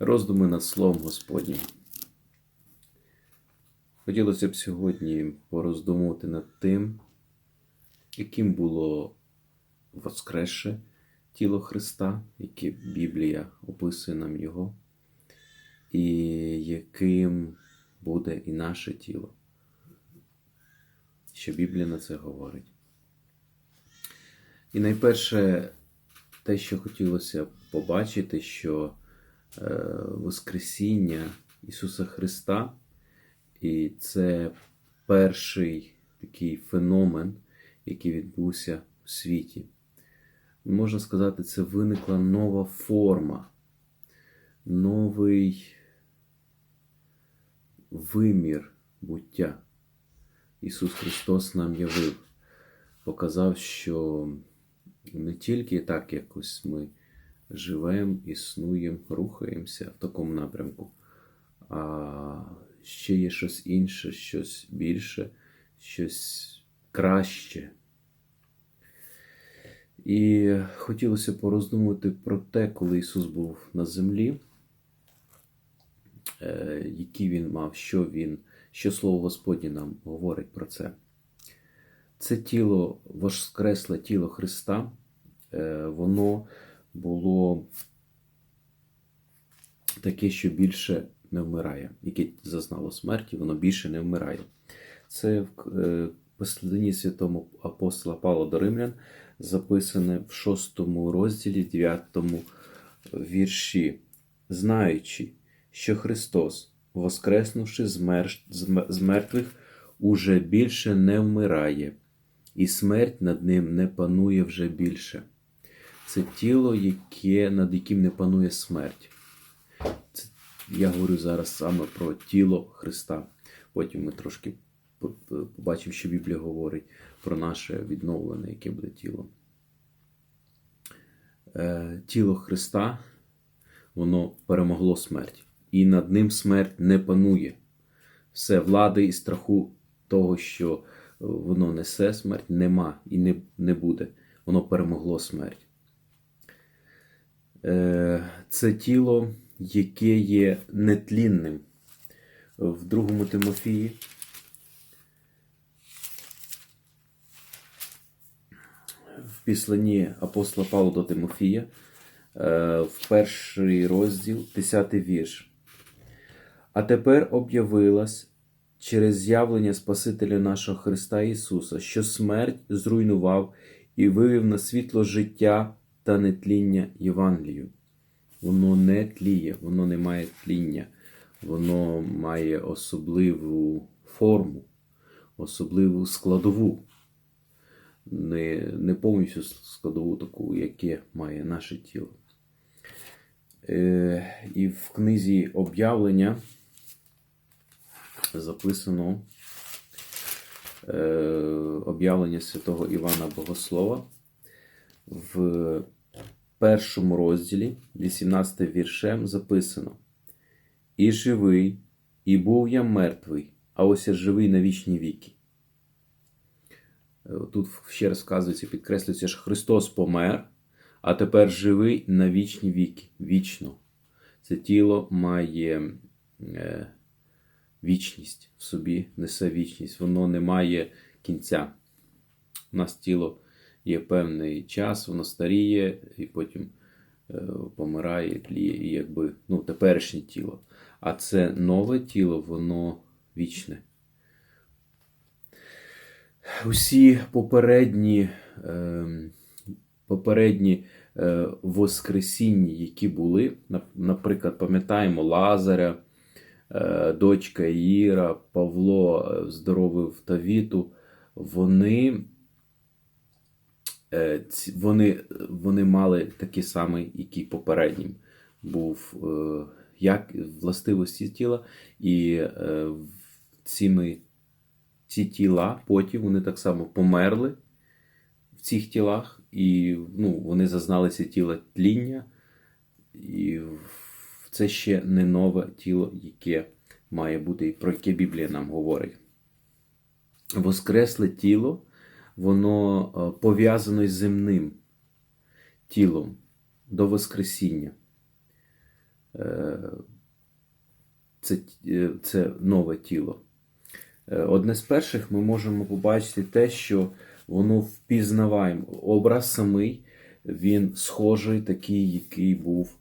Роздуми над Словом Господнім. Хотілося б сьогодні пороздумувати над тим, яким було воскресше тіло Христа, яке Біблія описує нам Його, і яким буде і наше тіло. Що Біблія на це говорить. І найперше, те, що хотілося побачити, що Воскресіння Ісуса Христа, і це перший такий феномен, який відбувся у світі. Можна сказати, це виникла нова форма, новий вимір буття. Ісус Христос нам явив, показав, що не тільки так якось ми живемо, існуємо, рухаємося в такому напрямку, а ще є щось інше, щось більше, щось краще. І хотілося пороздумувати про те, коли Ісус був на землі, е, які Він мав, що Він, що Слово Господнє нам говорить про це. Це тіло, воскресле тіло Христа, е, воно було таке, що більше не вмирає, яке зазнало смерті, воно більше не вмирає. Це в е, посланні святому апостола Павла до Римлян записане в 6 розділі, 9 вірші, знаючи, що Христос, воскреснувши з мертвих, уже більше не вмирає, і смерть над ним не панує вже більше. Це тіло, яке, над яким не панує смерть. Це, я говорю зараз саме про тіло Христа. Потім ми трошки по- по- побачимо, що Біблія говорить про наше відновлене, яке буде тіло. Е, тіло Христа, воно перемогло смерть. І над ним смерть не панує. Все влади і страху того, що е, воно несе смерть, нема і не, не буде. Воно перемогло смерть. Е, Це тіло, яке є нетлінним. В другому Тимофії в післанні апостола Павла до Тимофія, е, в перший розділ, 10 вірш. А тепер об'явилась через з'явлення Спасителя нашого Христа Ісуса, що смерть зруйнував і вивів на світло життя та нетління Євангелію. Воно не тліє, воно не має тління, воно має особливу форму, особливу складову не, не повністю складову таку, яке має наше тіло. Е, і в книзі об'явлення записано е, об'явлення святого Івана Богослова в першому розділі, 18 віршем, записано: І живий, і був я мертвий, а ось я живий на вічні віки. Е, Тут ще раз вказується, підкреслюється, що Христос помер, а тепер живий на вічні віки. Вічно. Це тіло має е, вічність в собі, несе вічність, воно не має кінця. У нас тіло є певний час, воно старіє і потім е, помирає, тліє, і якби ну, теперішнє тіло. А це нове тіло, воно вічне усі попередні, е, попередні е, воскресіння, які були, наприклад, пам'ятаємо Лазаря, е, дочка Іра, Павло здоровив Тавіту, вони, вони, вони мали такий самий, який попереднім був е, як властивості тіла, і е, цими ці тіла потім вони так само померли в цих тілах, і ну, вони зазнали ці тіла тління, і це ще не нове тіло, яке має бути, про яке Біблія нам говорить. Воскресле тіло, воно е, пов'язано із земним тілом до Воскресіння. е, це, е, це нове тіло. Одне з перших ми можемо побачити те, що воно впізнаваємо. Образ самий, він схожий, такий, який був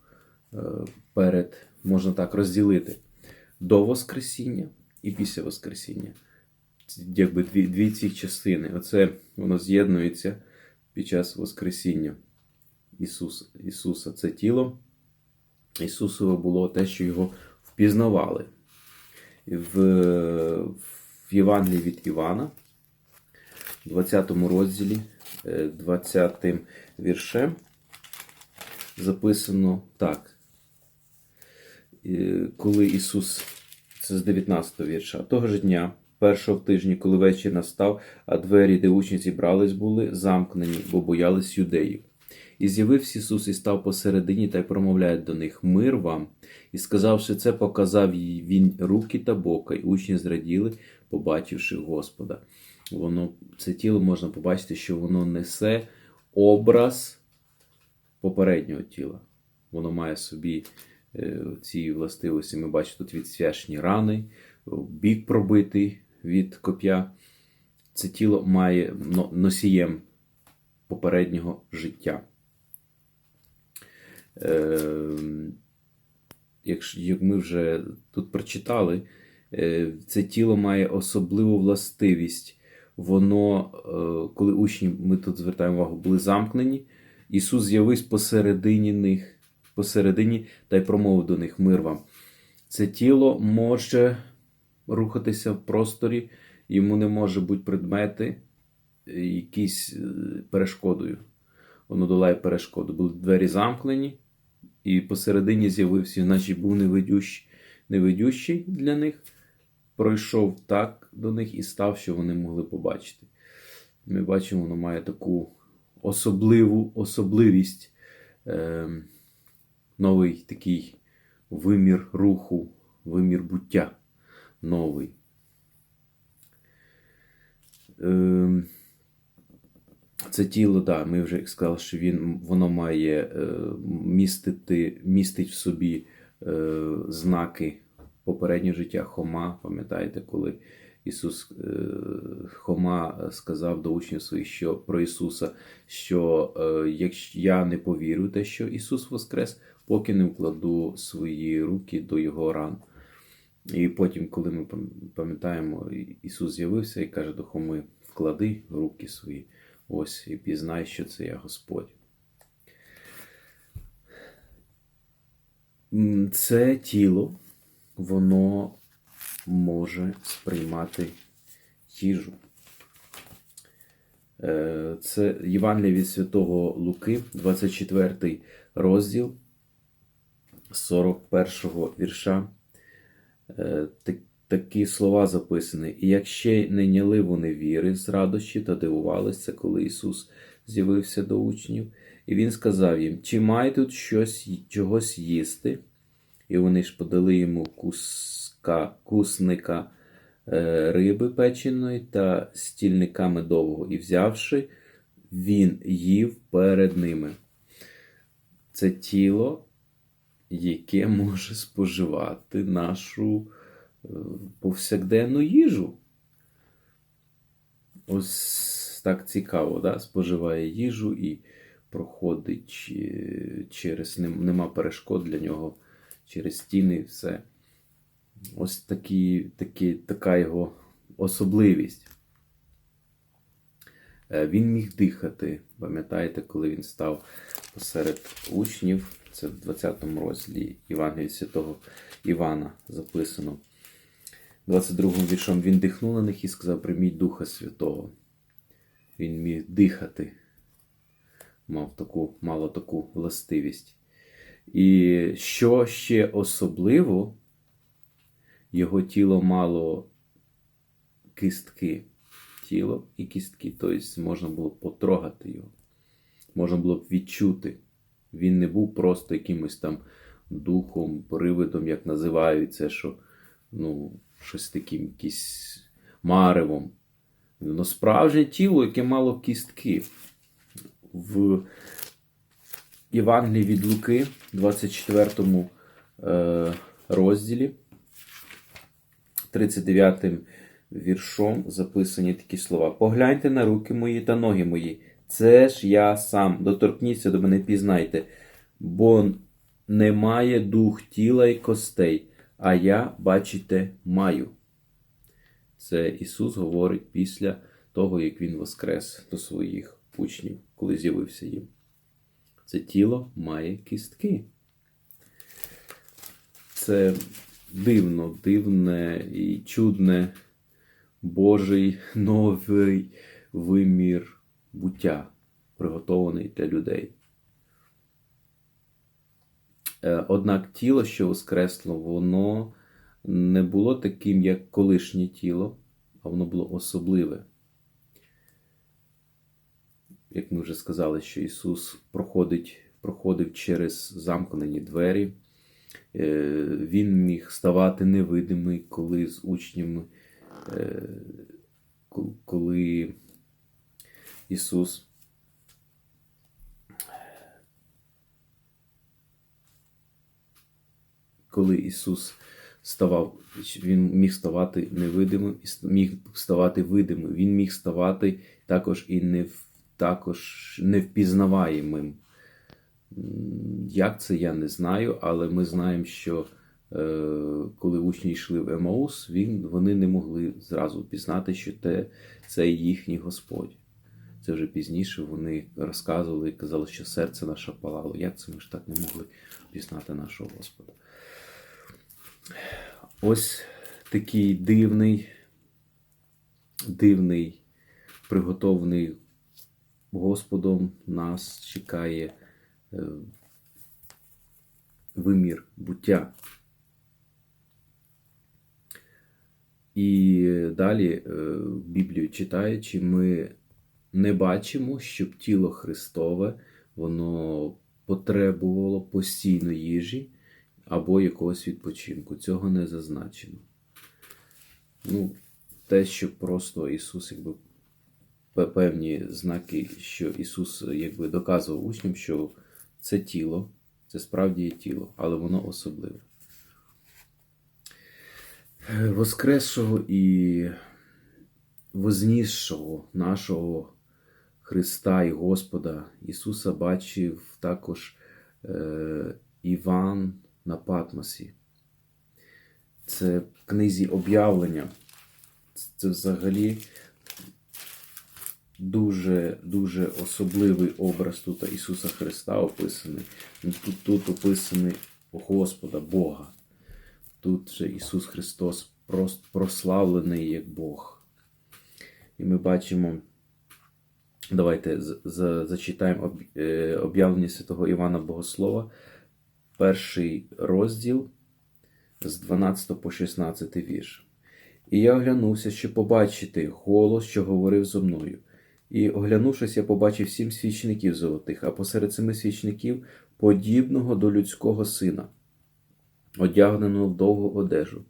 перед, можна так розділити, до Воскресіння і після Воскресіння. Якби дві, дві ці частини. Оце воно з'єднується під час Воскресіння Ісуса. Ісуса. Це тіло Ісусове було те, що його впізнавали. В, в Євангелії від Івана, в 20 розділі, е, 20 віршем, записано так. Е, Коли Ісус, це з 19 вірша, того ж дня, першого в тижні, коли вечір настав, а двері, де учні зібрались, були замкнені, бо боялись юдеїв. І з'явився Ісус і став посередині та й промовляє до них мир вам. І сказавши це, показав їй він руки та бока, і учні зраділи, побачивши Господа. Воно, це тіло можна побачити, що воно несе образ попереднього тіла. Воно має собі е, ці властивості. Ми бачимо тут відсвяшні рани, бік пробитий від коп'я. Це тіло має носієм попереднього життя. Е, якщо, як ми вже тут прочитали, е, це тіло має особливу властивість. Воно, е, коли учні, ми тут звертаємо увагу, були замкнені, Ісус з'явився посередині них, посередині та й промовив до них мир вам. Це тіло може рухатися в просторі, йому не може бути предмети, е, якісь е, перешкодою. Воно долає перешкоду. Були двері замкнені, і посередині з'явився, значить був невидющий, невидющий для них, пройшов так до них і став, що вони могли побачити. Ми бачимо, воно має таку особливу особливість, е, новий такий вимір руху, вимір буття новий. Е, це тіло, да, ми вже сказали, що він, воно має е, містити, містить в собі е, знаки попереднього життя Хома. Пам'ятаєте, коли Ісус е, Хома сказав до учнів своїх що, про Ісуса, що якщо я не повірю те, що Ісус Воскрес, поки не вкладу свої руки до Його ран. І потім, коли ми пам'ятаємо, Ісус з'явився і каже до Хоми: вклади руки свої. Ось і пізнай, що це я Господь. Це тіло, воно може сприймати їжу. Е, Це Євангелія від Святого Луки, 24 розділ 41 вірша. Е, так- Такі слова записані. І як ще не няли вони віри з радощі та дивувалися, коли Ісус з'явився до учнів, і Він сказав їм: Чи маєте тут щось чогось їсти? І вони ж подали йому куска, кусника е, риби печеної та стільника медового, і взявши, він їв перед ними. Це тіло, яке може споживати нашу е, повсякденну їжу. Ось так цікаво, да? споживає їжу і проходить е, через нема перешкод для нього через стіни все. Ось такі, такі, така його особливість. Е, Він міг дихати. Пам'ятаєте, коли він став посеред учнів, це в 20 розділі Євангелія Святого Івана записано. 22 віршом він дихнув на них і сказав: Прийміть Духа Святого. Він міг дихати, мав таку, мало таку властивість. І що ще особливо, його тіло мало кістки. Тіло і кістки, тобто можна було потрогати його, можна було б відчути. Він не був просто якимось там духом, привидом, як називають це, що ну, щось таким, якийсь маревом. Воно справжнє тіло, яке мало кістки. В Євангелії від Луки, 24 е, розділі, 39 віршом записані такі слова. Погляньте на руки мої та ноги мої. Це ж я сам. Доторкніться до мене, пізнайте, бо немає дух тіла й костей, а я, бачите, маю. Це Ісус говорить після того, як Він воскрес до своїх учнів, коли з'явився їм. Це тіло має кістки. Це дивно, дивне і чудне Божий новий вимір буття, приготований для людей. Е, Однак тіло, що воскресло, воно не було таким, як колишнє тіло, а воно було особливе. Як ми вже сказали, що Ісус проходить, проходив через замкнені двері. Е, Він міг ставати невидимий, коли з учнями, е, коли Ісус коли Ісус ставав, Він міг ставати невидимим міг ставати видимим. Він міг ставати також і не, також невпізнаваємим. Як це я не знаю, але ми знаємо, що е, коли учні йшли в Емаус, він, вони не могли зразу пізнати, що те, це їхній Господь. Це вже пізніше вони розказували і казали, що серце наше палало. Як це ми ж так не могли пізнати нашого Господа? Ось такий дивний, дивний, приготований Господом нас чекає е, вимір буття. І далі, е, Біблію читаючи, ми не бачимо, щоб тіло Христове воно потребувало постійно їжі або якогось відпочинку. Цього не зазначено. Ну, те, що просто Ісус, якби певні знаки, що Ісус якби доказував учням, що це тіло, це справді є тіло, але воно особливе. Воскресшого і вознісшого нашого Христа і Господа Ісуса бачив також е, Іван на Патмосі. Це в книзі об'явлення. Це взагалі дуже, дуже особливий образ тут Ісуса Христа описаний. Тут, тут описаний Господа, Бога. Тут же Ісус Христос прославлений як Бог. І ми бачимо, давайте зачитаємо е, об'явлення святого Івана Богослова, перший розділ з 12 по 16 вірш. І я оглянувся, щоб побачити голос, що говорив зо мною. І оглянувшись, я побачив сім свічників золотих, а посеред семи свічників подібного до людського сина, одягненого в довгу одежу,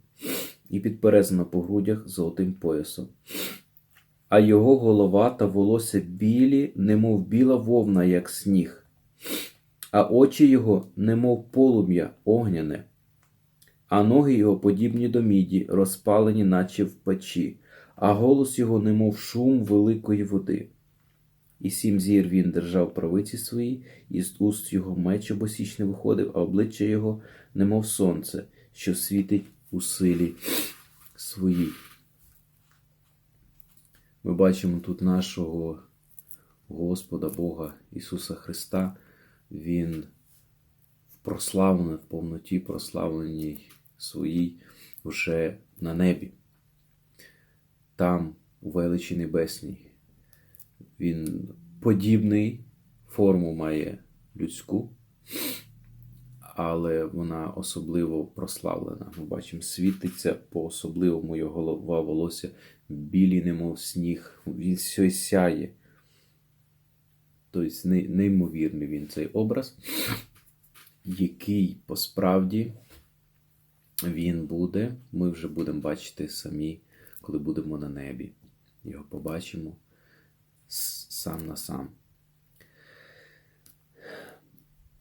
і підперезано по грудях золотим поясом. А його голова та волосся білі, немов біла вовна, як сніг, а очі його, немов полум'я огняне, а ноги його подібні до міді, розпалені, наче в печі, а голос його, немов шум великої води. І сім зір він держав правиці своїй, і з уст його меч обосічний виходив, а обличчя його, немов сонце, що світить у силі своїй. Ми бачимо тут нашого Господа Бога Ісуса Христа. Він прославлений в повноті, прославленій своїй уже на небі. Там, у величі небесній, він подібний, форму має людську, але вона особливо прославлена. Ми бачимо, світиться по особливому його голова волосся, білі, немов сніг, він все сяє. Тобто неймовірний він цей образ, який по справді він буде, ми вже будемо бачити самі, коли будемо на небі. Його побачимо сам на сам.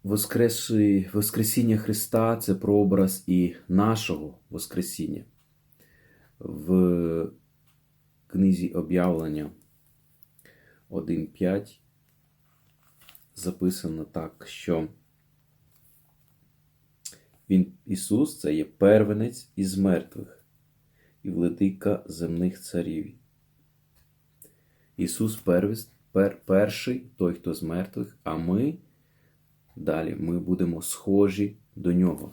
Воскресший- Воскресіння Христа це прообраз і нашого Воскресіння. В книзі об'явлення 1.5 записано так, що він, Ісус це є первенець із мертвих і владика земних царів. Ісус первіс, пер, перший, той, хто з мертвих, а ми далі ми будемо схожі до Нього.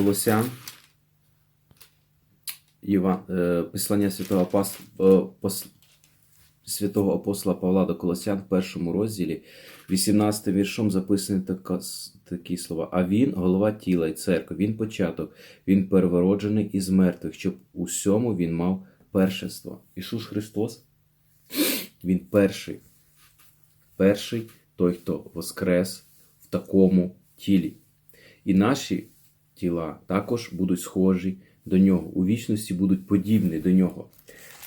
Колосян, Єва, е, послання святого, е, пос- святого апостола Павла до Колосян в першому розділі, 18 віршом записані така, такі слова. А він голова тіла і церкви, він початок, він первороджений із мертвих, щоб у всьому він мав першество. Ісус Христос, Він перший, перший той, хто воскрес в такому тілі. І наші тіла також будуть схожі до нього. У вічності будуть подібні до нього.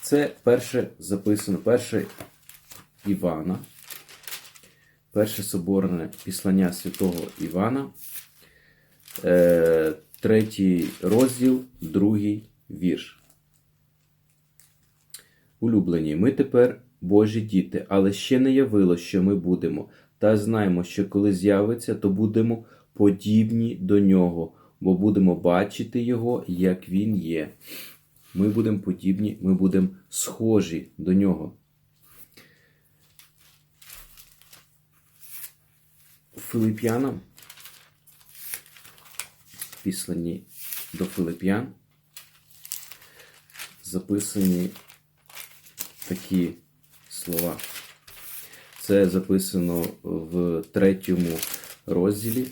Це перше записано, перше Івана, перше соборне післання святого Івана, е, третій розділ, другий вірш. Улюблені, ми тепер Божі діти, але ще не явило, що ми будемо, та знаємо, що коли з'явиться, то будемо подібні до нього, бо будемо бачити його, як він є. Ми будемо подібні, ми будемо схожі до нього. Филип'янам, післані до Филип'ян, записані такі слова. Це записано в третьому розділі,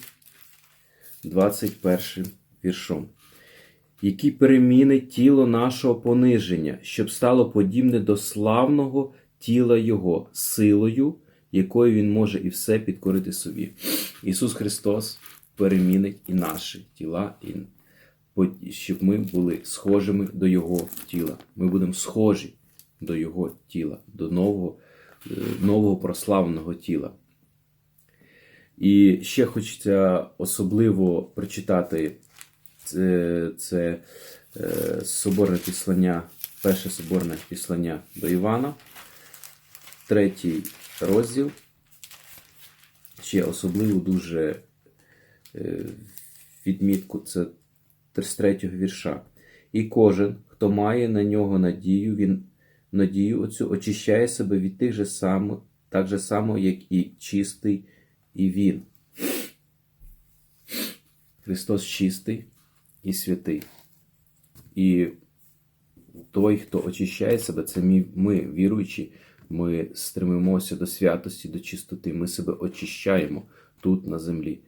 21 віршом. Які перемінить тіло нашого пониження, щоб стало подібне до славного тіла Його, силою, якою Він може і все підкорити собі. Ісус Христос перемінить і наші тіла, щоб ми були схожими до Його тіла. Ми будемо схожі до Його тіла, до нового, е, нового прославленого тіла. І ще хочеться особливо прочитати це, це е, соборне післання, перше соборне післання до Івана, третій розділ. Ще особливо дуже е, відмітку це з третього вірша. І кожен, хто має на нього надію, він надію оцю очищає себе від тих же само, так же само, як і чистий і він. Христос чистий і святий. І той, хто очищає себе, це ми, віруючі, ми стремимося до святості, до чистоти. Ми себе очищаємо тут на землі.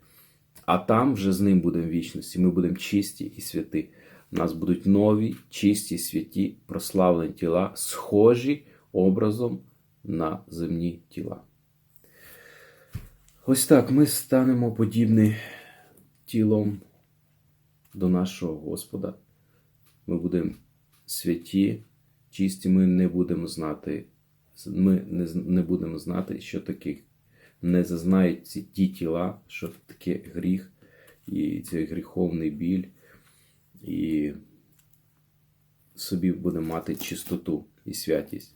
А там вже з ним будемо вічності. Ми будемо чисті і святі. У нас будуть нові, чисті, святі, прославлені тіла, схожі образом на земні тіла. Ось так ми станемо подібні тілом до нашого Господа. Ми будемо святі, чисті, ми не будемо знати, ми не, не будемо знати, що таке не зазнають ці ті тіла, що таке гріх, і цей гріховний біль, і собі будемо мати чистоту і святість.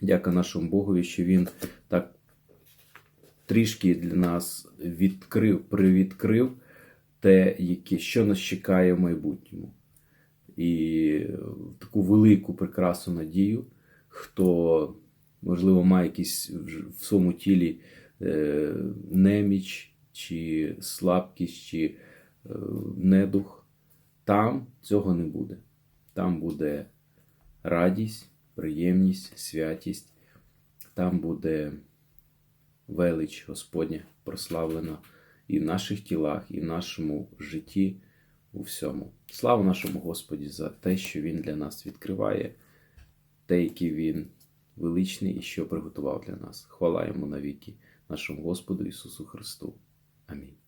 Дяка нашому Богові, що Він так трішки для нас відкрив, привідкрив те, яке, що нас чекає в майбутньому. І таку велику прекрасну надію, хто, можливо, має якийсь в в своєму тілі е, неміч, чи слабкість, чи е, недух, там цього не буде. Там буде радість, приємність, святість, там буде велич Господня прославлена і в наших тілах, і в нашому житті, у всьому. Слава нашому Господі за те, що Він для нас відкриває, те, який Він величний і що приготував для нас. Хвала йому навіки, нашому Господу Ісусу Христу. Амінь.